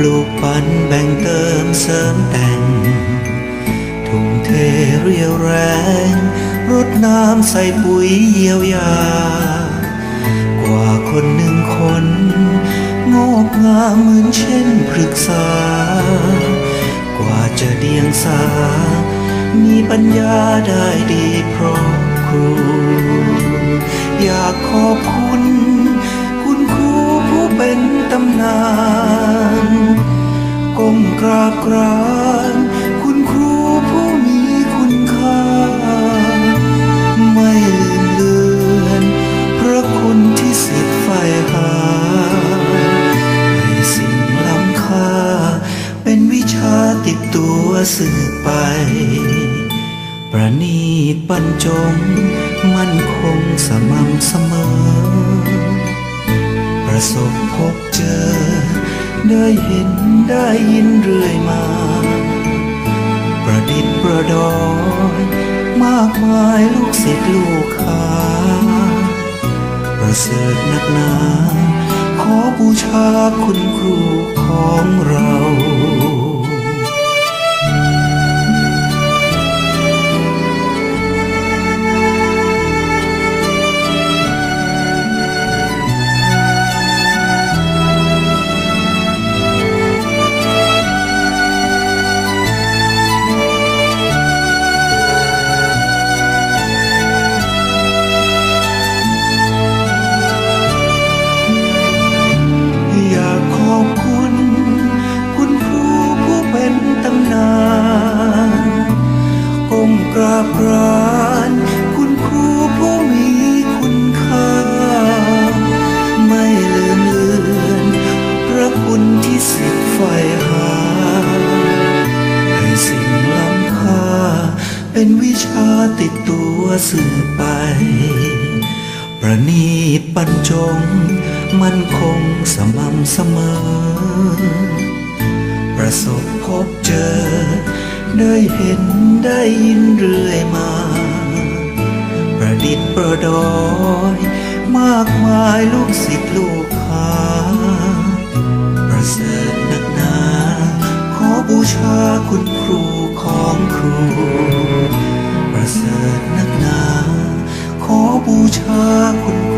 ปลูกปันแบ่งเติมเสริมแต่ง ทุ่มเทเรียวแรง รดน้ำใส่ปุ๋ยเยียวยา กว่าคนหนึ่งคน งอกงามเหมือนเช่นพฤกษา กว่าจะเดียงสา มีปัญญาได้ดีเพราะครู อยากขอบคุณ คุณครูผู้เป็นตำนาน กราบกรานคุณครูผู้มีคุณค่า ไม่ลืมเลือนพระคุณที่สิทธิ์ใฝ่หาให้สิ่งล้ำค่า เป็นวิชาติดตัวสืบไป ประนีตบรรจง มั่นคงสม่ำเสมอ ประสบพบเจอ ได้เห็นได้ยินเรื่อยมา ประดิษฐ์ประดอยมากมายลูกศิษย์ลูกหาประเสริฐนักหนา ขอบูชาคุณครูของเราาบกรานคุณครูผู้มีคุณค่า ไม่ลืมเลือนพระคุณที่สิทธิ์ใฝ่หา ให้สิ่งล้ำค่า เป็นวิชาติดตัวสืบไป ประนีตบรรจง มั่นคงสม่ำเสมอ ประสบพบเจอ ได้เห็นได้ยินเรื่อยมา ประดิษฐ์ประดอย มากมายลูกศิษย์ลูกหาประเสริฐนักหนา ขอบูชาคุณครูของครู ประเสริฐนักหนา ขอบูชาคุณครู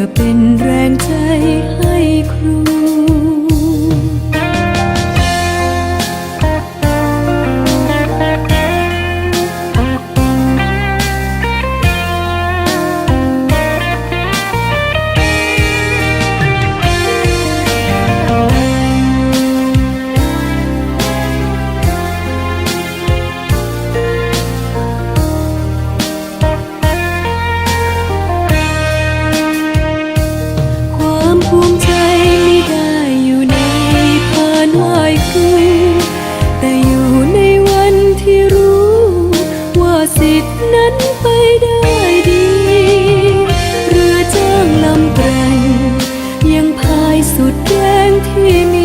อเป็น สิทธิ์นั้นไปได้ดี เรือจ้างลำแกร่งยังพายสุดแรงที่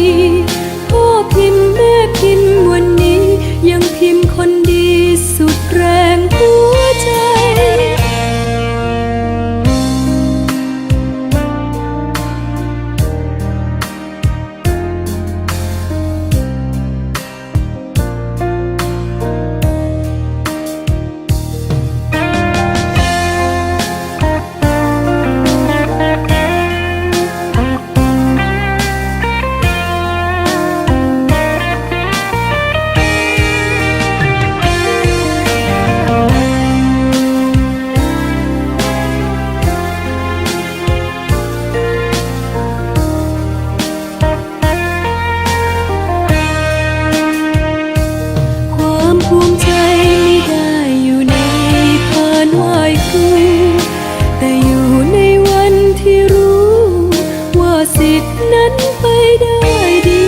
ไปได้ดี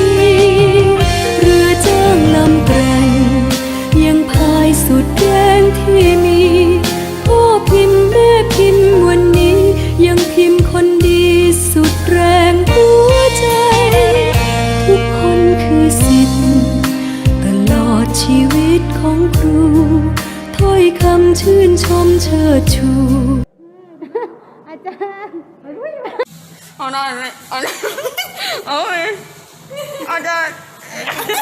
เรือจ้างลำแกรงยังพายสุดแรงที่มีพ่อพิมพ์แม่พิมพ์วันนี้ ยังพิมพ์คนดีสุดแรงหัวใจ ทุกคนคือสิทธิ์ตลอดชีวิตของครู ถ้อยคำชื่นชมเชิดชูอาจารย์ เอาได้ไหมเอาได้เอาไหมเอาได้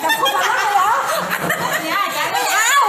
แต่คุณทำอะไรแล้วเนี่ยอาจารย์ไม่เอา